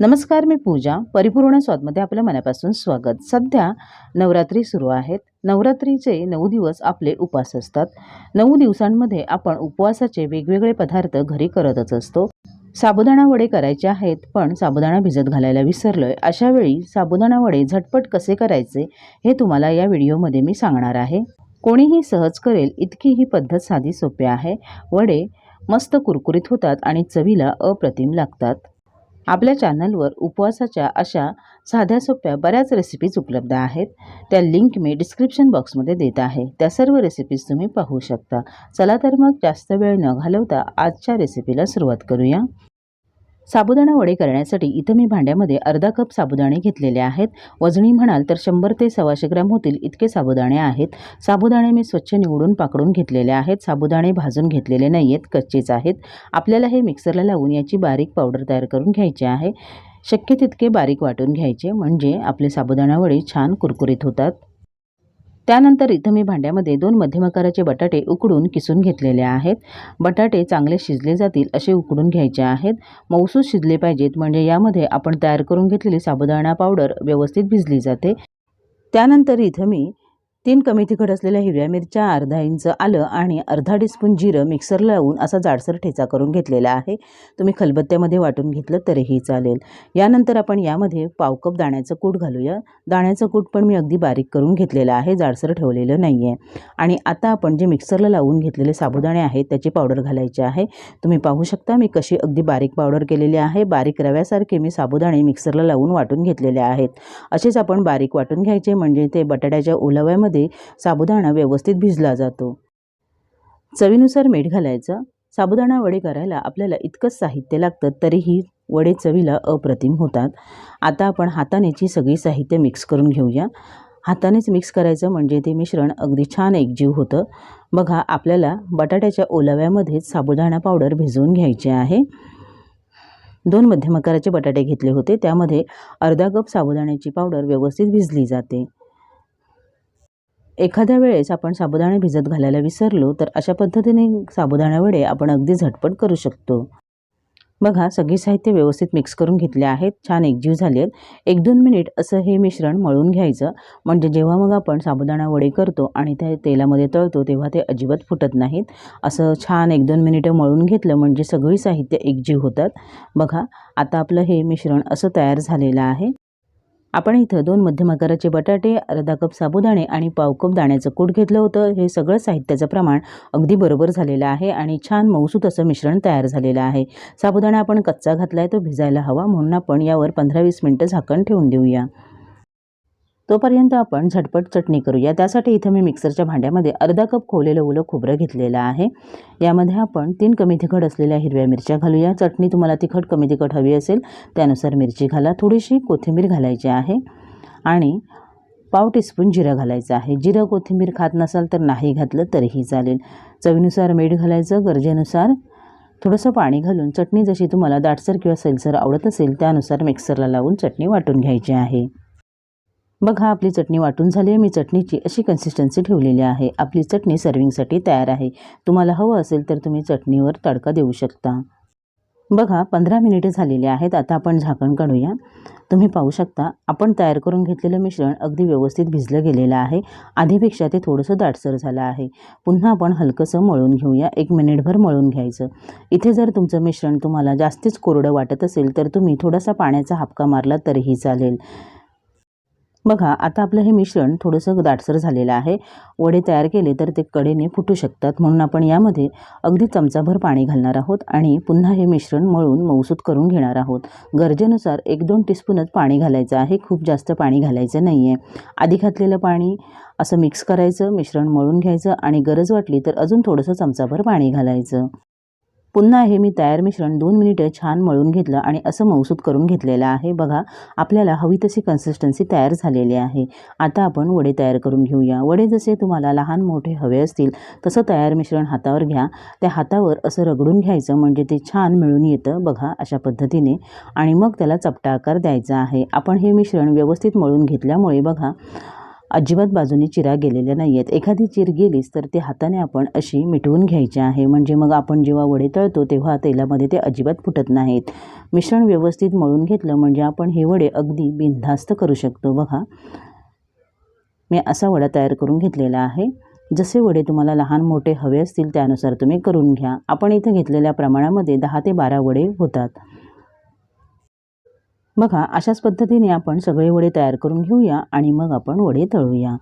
नमस्कार मी पूजा. परिपूर्ण स्वादमध्ये आपल्या मनापासून स्वागत. सध्या नवरात्री सुरू आहेत. नवरात्रीचे नऊ दिवस आपले उपवास असतात. नऊ दिवसांमध्ये आपण उपवासाचे वेगवेगळे पदार्थ घरी करतच असतो. साबुदाणा वडे करायचे आहेत पण साबुदाणा भिजत घालायला विसरलोय. अशा वेळी साबुदाणा वडे झटपट कसे करायचे हे तुम्हाला या व्हिडिओमध्ये मी सांगणार आहे. कोणीही सहज करेल इतकी ही पद्धत साधी सोपी आहे. वडे मस्त कुरकुरीत होतात आणि चवीला अप्रतिम लागतात. आपल्या चॅनलवर उपवासाच्या अशा साध्या सोप्या बऱ्याच रेसिपीज उपलब्ध आहेत. त्या लिंक मी डिस्क्रिप्शन बॉक्समध्ये देत आहे. त्या सर्व रेसिपीज तुम्ही पाहू शकता. चला तर मग जास्त वेळ न घालवता आजच्या रेसिपीला सुरुवात करूया. साबुदाणा वडे करण्यासाठी इथं मी भांड्यामध्ये अर्धा कप साबुदाणे घेतलेले आहेत. वजनी म्हणाल तर शंभर ते सव्वाशे ग्रॅम होतील इतके साबुदाणे आहेत. साबुदाणे मी स्वच्छ निवडून पाकडून घेतलेले आहेत. साबुदाणे भाजून घेतलेले नाही आहेत कच्चेच आहेत. आपल्याला हे मिक्सरला लावून याची बारीक पावडर तयार करून घ्यायची आहे. शक्य तितके बारीक वाटून घ्यायचे. म्हणजे आपले साबुदाणा वडे छान कुरकुरीत होतात. त्यानंतर इथं मी भांड्यामध्ये दोन मध्यम आकाराचे बटाटे उकडून किसून घेतलेले आहेत. बटाटे चांगले शिजले जातील असे उकडून घ्यायचे आहेत. मौसूद शिजले पाहिजेत म्हणजे यामध्ये आपण तयार करून घेतलेली साबुदाणा पावडर व्यवस्थित भिजली जाते. त्यानंतर इथं मी तीन कमी तिखट असलेल्या हिरव्या मिरच्या अर्धा इंच आलं आणि अर्धा टीस्पून जिरं मिक्सर लावून असा जाडसर ठेचा करून घेतलेला आहे. तुम्ही खलबत्त्यामध्ये वाटून घेतलं तरीही चालेल. यानंतर आपण यामध्ये पाव कप दाण्याचं कूट घालूया. दाण्याचं कूट पण मी अगदी बारीक करून घेतलेलं आहे जाडसर ठेवलेलं नाही आहे आणि आता आपण जे मिक्सरला लावून घेतलेले साबुदाणे आहेत त्याची पावडर घालायची आहे. तुम्ही पाहू शकता मी कशी अगदी बारीक पावडर केलेली आहे. बारीक रव्यासारखे मी साबुदाणे मिक्सरला लावून वाटून घेतलेले आहेत. असेच आपण बारीक वाटून घ्यायचे म्हणजे ते बटाट्याच्या ओलाव्यामध्ये साबुदाणा व्यवस्थित भिजला जातो. चवीनुसार मीठ घालायचं. साबुदाणा वडे करायला आपल्याला इतकंच साहित्य लागतं तरीही वडे चवीला अप्रतिम होतात. आता आपण हातानेची सगळी साहित्य मिक्स करून घेऊया. हातानेच मिक्स करायचं म्हणजे ते मिश्रण अगदी छान एकजीव होतं. बघा आपल्याला बटाट्याच्या ओलाव्यामध्येच साबुदाणा पावडर भिजवून घ्यायची आहे. दोन मध्यम आकाराचे बटाटे घेतले होते. त्यामध्ये अर्धा कप साबुदाण्याची पावडर व्यवस्थित भिजली जाते. एखाद्या वेळेस आपण साबुदाणे भिजत घालायला विसरलो तर अशा पद्धतीने साबुदाणा वडे आपण अगदी झटपट करू शकतो. बघा सगळी साहित्य व्यवस्थित मिक्स करून घेतले आहेत छान एकजीव झाले आहेत. एक दोन मिनिट असं हे मिश्रण मळून घ्यायचं. म्हणजे जेव्हा मग आपण साबुदाणा वडे करतो आणि त्या तेलामध्ये तळतो तेव्हा ते अजिबात फुटत नाहीत. असं छान एक दोन मिनिटं मळून घेतलं म्हणजे सगळी साहित्य एकजीव होतात. बघा आता आपलं हे मिश्रण असं तयार झालेलं आहे. आपण इथं दोन मध्यम आकाराचे बटाटे अर्धा कप साबुदाणे आणि पाव कप दाण्याचं कूट घेतलं होतं. हे सगळं साहित्याचं प्रमाण अगदी बरोबर झालेलं आहे आणि छान मऊसूत असं मिश्रण तयार झालेलं आहे. साबुदाणा आपण कच्चा घातला आहे तो भिजायला हवा म्हणून आपण यावर पंधरा वीस मिनटं झाकण ठेवून देऊया. तोपर्यंत आपण झटपट चटणी करूया. त्यासाठी इथं मी मिक्सरच्या भांड्यामध्ये अर्धा कप खोवलेलं ओलं खोबरं घेतलेलं आहे. यामध्ये आपण तीन कमी तिखट असलेल्या हिरव्या मिरच्या घालूया. चटणी तुम्हाला तिखट कमी तिखट हवी असेल त्यानुसार मिरची घाला. थोडीशी कोथिंबीर घालायची आहे आणि पाव टीस्पून जिरं घालायचं आहे. जिरं कोथिंबीर खात नसाल तर नाही घातलं तरीही चालेल. चवीनुसार मीठ घालायचं. गरजेनुसार थोडंसं पाणी घालून चटणी जशी तुम्हाला दाटसर किंवा सैलसर आवडत असेल त्यानुसार मिक्सरला लावून चटणी वाटून घ्यायची आहे. बघा आपली चटणी वाटून झाली आहे. मी चटणीची अशी कन्सिस्टन्सी ठेवलेली आहे. आपली चटणी सर्विंगसाठी तयार आहे. तुम्हाला हवं असेल तर तुम्ही चटणीवर तडका देऊ शकता. बघा पंधरा मिनिटे झालेली आहेत. आता आपण झाकण काढूया. तुम्ही पाहू शकता आपण तयार करून घेतलेलं मिश्रण अगदी व्यवस्थित भिजलं गेलेलं आहे. आधीपेक्षा ते थोडंसं दाटसर झालं आहे. पुन्हा आपण हलकंसं मळून घेऊया. एक मिनिटभर मळून घ्यायचं. इथे जर तुमचं मिश्रण तुम्हाला जास्तीच कोरडं वाटत असेल तर तुम्ही थोडासा पाण्याचा हापका मारला तरीही चालेल. बघा आता आपलं हे मिश्रण थोडंसं दाटसर झालेलं आहे. वडे तयार केले तर ते कडेने फुटू शकतात. म्हणून आपण यामध्ये अगदी चमचाभर पाणी घालणार आहोत आणि पुन्हा हे मिश्रण मळून मऊसूत करून घेणार आहोत. गरजेनुसार एक दोन टीस्पूनच पाणी घालायचं आहे. खूप जास्त पाणी घालायचं नाही आहे आधी घातलेलं पाणी असं मिक्स करायचं मिश्रण मळून घ्यायचं आणि गरज वाटली तर अजून थोडंसं चमचाभर पाणी घालायचं. पुन्हा हे मी तयार मिश्रण दोन मिनिटं छान मळून घेतलं आणि असं मौसूद करून घेतलेलं आहे. बघा आपल्याला हवी तशी कन्सिस्टन्सी तयार झालेली आहे. आता आपण वडे तयार करून घेऊया. वडे जसे तुम्हाला लहान मोठे हवे असतील तसं तयार मिश्रण हातावर घ्या. त्या हातावर असं रगडून घ्यायचं म्हणजे ते छान मिळून येतं बघा अशा पद्धतीने. आणि मग त्याला चपटा आकार द्यायचा आहे. आपण हे मिश्रण व्यवस्थित मळून घेतल्यामुळे बघा अजिबात बाजूने चिरा गेलेल्या नाही आहेत एखादी चिर गेलीच तर ते हाताने आपण अशी मिटवून घ्यायची आहे. म्हणजे मग आपण जेव्हा वडे तळतो तेव्हा तेलामध्ये ते अजिबात फुटत नाहीत. मिश्रण व्यवस्थित मळून घेतलं म्हणजे आपण हे वडे अगदी बिनधास्त करू शकतो. बघा मी असा वडा तयार करून घेतलेला आहे. जसे वडे तुम्हाला लहान मोठे हवे असतील त्यानुसार तुम्ही करून घ्या. आपण इथं घेतलेल्या प्रमाणामध्ये दहा ते बारा वडे होतात. बघा अशाच पद्धतीने आपण सगळे वडे तयार करून घेऊया आणि मग आपण वडे तळूया.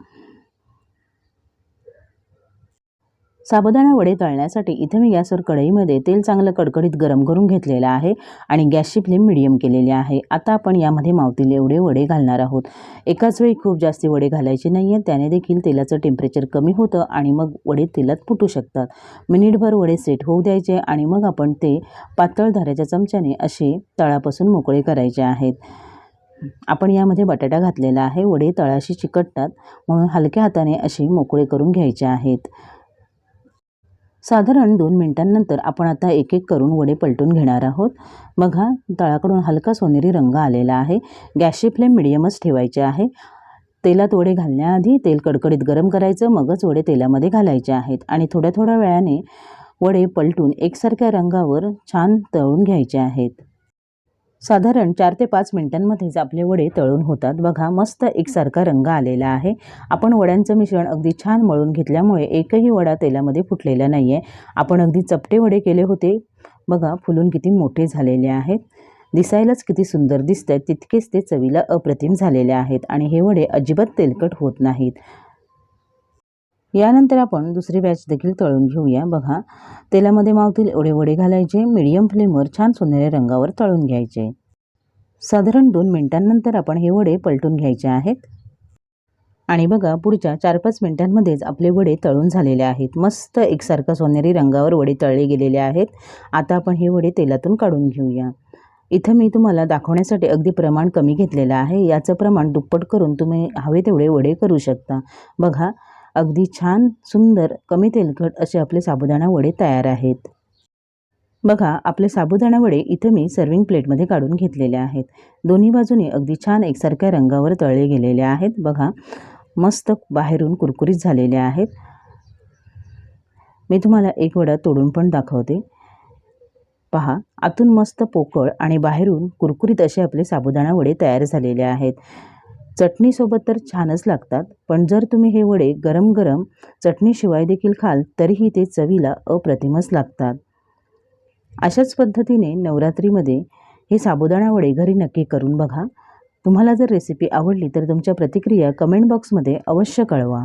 साबुदाणा वडे तळण्यासाठी इथं मी गॅसवर कढईमध्ये तेल चांगलं कडकडीत गरम करून घेतलेलं आहे आणि गॅसची फ्लेम मिडियम केलेली आहे. आता आपण यामध्ये मावतील एवढे वडे घालणार आहोत. एकाच वेळी खूप जास्त वडे घालायचे नाही आहेत त्याने देखील तेलाचं टेम्परेचर कमी होतं आणि मग वडे तेलात फुटू शकतात. मिनिटभर वडे सेट होऊ द्यायचे आणि मग आपण ते पातळ धाऱ्याच्या चमच्याने असे तळापासून मोकळे करायचे आहेत. आपण यामध्ये बटाटा घातलेला आहे. वडे तळाशी चिकटतात म्हणून हलक्या हाताने असे मोकळे करून घ्यायचे आहेत. साधारण दोन मिनटांनंतर आपण आता एक एक करून वडे पलटून घेणार आहोत. बघा तळाकडून हलका सोनेरी रंग आलेला आहे. गॅसची फ्लेम मिडियमच ठेवायची आहे. तेलात वडे घालण्याआधी तेल कडकडीत गरम करायचं मगच वडे तेलामध्ये घालायचे आहेत. आणि थोड्या थोड्या वेळाने वडे पलटून एकसारख्या रंगावर छान तळून घ्यायचे आहेत. साधारण चार ते पाच मिनिटांमध्येच आपले वडे तळून होतात. बघा मस्त एकसारखा रंग आलेला आहे. आपण वड्यांचं मिश्रण अगदी छान मळून घेतल्यामुळे एकही वडा तेलामध्ये फुटलेला नाही आहे आपण अगदी चपटे वडे केले होते. बघा फुलून किती मोठे झालेले आहेत. दिसायलाच किती सुंदर दिसत आहेत तितकेच ते चवीला अप्रतिम झालेले आहेत. आणि हे वडे अजिबात तेलकट होत नाहीत. यानंतर आपण दुसरी बॅच देखील तळून घेऊया. बघा तेलामध्ये मावतील एवढे वडे घालायचे मीडियम फ्लेमवर छान सोनेरी रंगावर तळून घ्यायचे. साधारण दोन मिनिटांनंतर आपण हे वडे पलटून घ्यायचे आहेत. आणि बघा पुढच्या चार पाच मिनिटांमध्येच आपले वडे तळून झालेले आहेत. मस्त एकसारखं सोनेरी रंगावर वडे तळले गेलेले आहेत. आता आपण हे वडे तेलातून काढून घेऊया. इथं मी तुम्हाला दाखवण्यासाठी अगदी प्रमाण कमी घेतलेलं आहे. याचं प्रमाण दुप्पट करून तुम्ही हवे तेवढे वडे करू शकता. बघा अगदी छान सुंदर कमी तेलकट असे आपले साबुदाणा वडे तयार आहेत. बघा आपले साबुदाणा वडे इथं मी सर्विंग प्लेटमध्ये काढून घेतलेले आहेत. दोन्ही बाजूने अगदी छान एकसारख्या रंगावर तळले गेलेले आहेत. बघा मस्त बाहेरून कुरकुरीत झालेले आहेत. मी तुम्हाला एक वडा तोडून पण दाखवते. पहा आतून मस्त पोकळ आणि बाहेरून कुरकुरीत असे आपले साबुदाणा वडे तयार झालेले आहेत. चटणीसोबत तर छानच लागतात पण जर तुम्ही हे वडे गरम गरम चटणीशिवाय देखील खाल तरीही ते चवीला अप्रतिमच लागतात. अशाच पद्धतीने नवरात्रीमध्ये हे साबुदाणा वडे घरी नक्की करून बघा. तुम्हाला जर रेसिपी आवडली तर तुमच्या प्रतिक्रिया कमेंट बॉक्समध्ये अवश्य कळवा.